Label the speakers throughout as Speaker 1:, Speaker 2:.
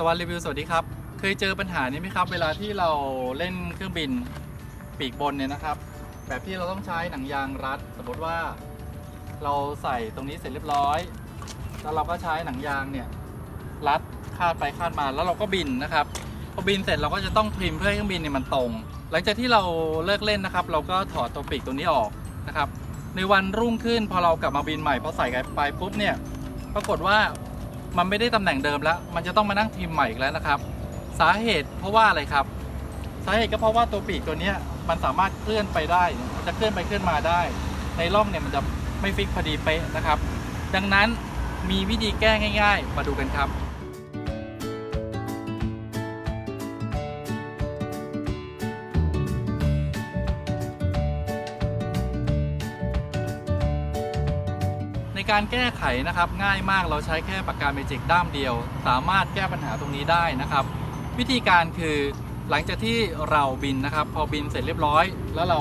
Speaker 1: ตะวันรีวิวสวัสดีครับ เคยเจอปัญหานี้ไหมครับ เวลาที่เราเล่นเครื่องบินปีกบนเนี่ยนะครับ แบบที่เราต้องใช้หนังยางรัด สมมติว่า เราใส่ตรงนี้เสร็จเรียบร้อย แล้วเราก็ใช้หนังยางเนี่ยรัดคาดไปคาดมาแล้วเราก็บินนะครับพอบินเสร็จเราก็จะต้องทริมเพื่อให้เครื่องบินเนี่ยมันตรง หลังจากที่เราเลิกเล่นนะครับ เราก็ถอดตัวปีกตัวนี้ออกนะครับ ในวันรุ่งขึ้นพอเรากลับมาบินใหม่พอใส่ไปปุ๊บเนี่ยปรากฏว่า มันไม่ได้ตำแหน่งเดิมแล้ว มันจะต้องมานั่งพิมพ์ใหม่อีกแล้วนะครับ สาเหตุเพราะว่าอะไรครับ สาเหตุก็เพราะว่าตัวปีกตัวนี้มันสามารถเคลื่อนไปได้มันจะเคลื่อนไปเคลื่อนมาได้ ในร่องเนี่ยมันจะไม่ฟิกพอดีเป๊ะนะครับ ดังนั้นมีวิธีแก้ง่าย ๆ มาดูกันครับ ในการแก้ไขนะครับง่ายมากเราใช้แค่ปากกาเมจิกด้ามเดียว สามารถแก้ปัญหาตรงนี้ได้นะครับ วิธีการคือหลังจากที่เราบินนะครับ พอบินเสร็จเรียบร้อย แล้วเรา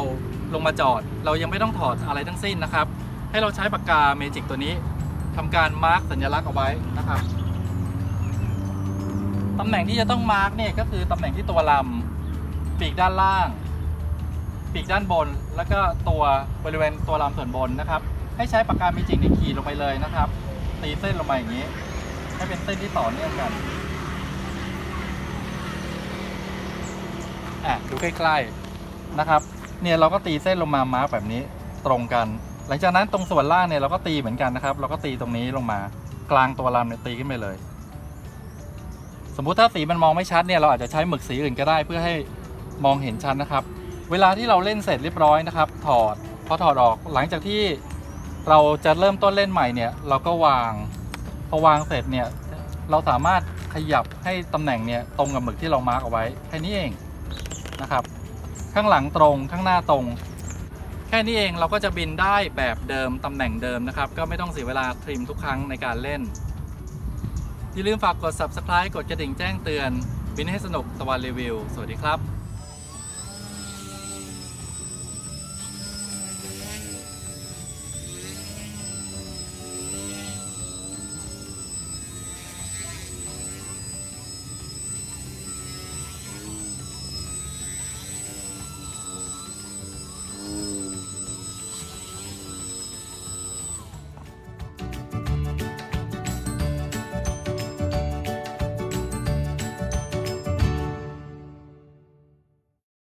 Speaker 1: ลงมาจอด เรายังไม่ต้องถอดอะไรทั้งสิ้นนะครับ ให้เราใช้ปากกาเมจิกตัวนี้ทำการมาร์กสัญลักษณ์เอาไว้นะครับตำแหน่งที่จะต้องมาร์กเนี่ยก็คือตำแหน่งที่ตัวลำปีกด้านล่าง ปีกด้านบน แล้วก็ตัวบริเวณตัวลำส่วนบนนะครับ ให้ใช้ปากกาเมจิกเนี่ขีดลงไปเลยนะครับ ตีเส้นลงมาอย่างนี้ ให้เป็นเส้นที่ต่อเนื่องกันอะดูใกล้ๆนะครับ เนี่ยเราก็ตีเส้นลงมามาร์กแบบนี้ตรงกัน หลังจากนั้นตรงส่วนล่างเนี่ยเราก็ตีเหมือนกันนะครับ เราก็ตีตรงนี้ลงมากลางตัวลำเนี่ยตีขึ้นไปเลย สมมุติถ้าสีมันมองไม่ชัดเนี่ยเราอาจจะใช้หมึกสีอื่นก็ได้เพื่อให้มองเห็นชัดนะครับ เวลาที่เราเล่นเสร็จเรียบร้อยนะครับ ถอดพอถอดออกหลังจากที่ เราจะเริ่มต้นเล่นใหม่เนี่ย เราก็วาง พอวางเสร็จเนี่ย เราสามารถขยับให้ตำแหน่งเนี่ยตรงกับหมึกที่เรามาร์กเอาไว้แค่นี้เองนะครับ ข้างหลังตรงข้างหน้าตรง แค่นี้เองเราก็จะบินได้แบบเดิมตำแหน่งเดิมนะครับ ก็ไม่ต้องเสียเวลาทริมทุกครั้งในการเล่น อย่าลืมฝากกด subscribe กดกระดิ่งแจ้งเตือน บินให้สนุกตะวันรีวิว สวัสดีครับ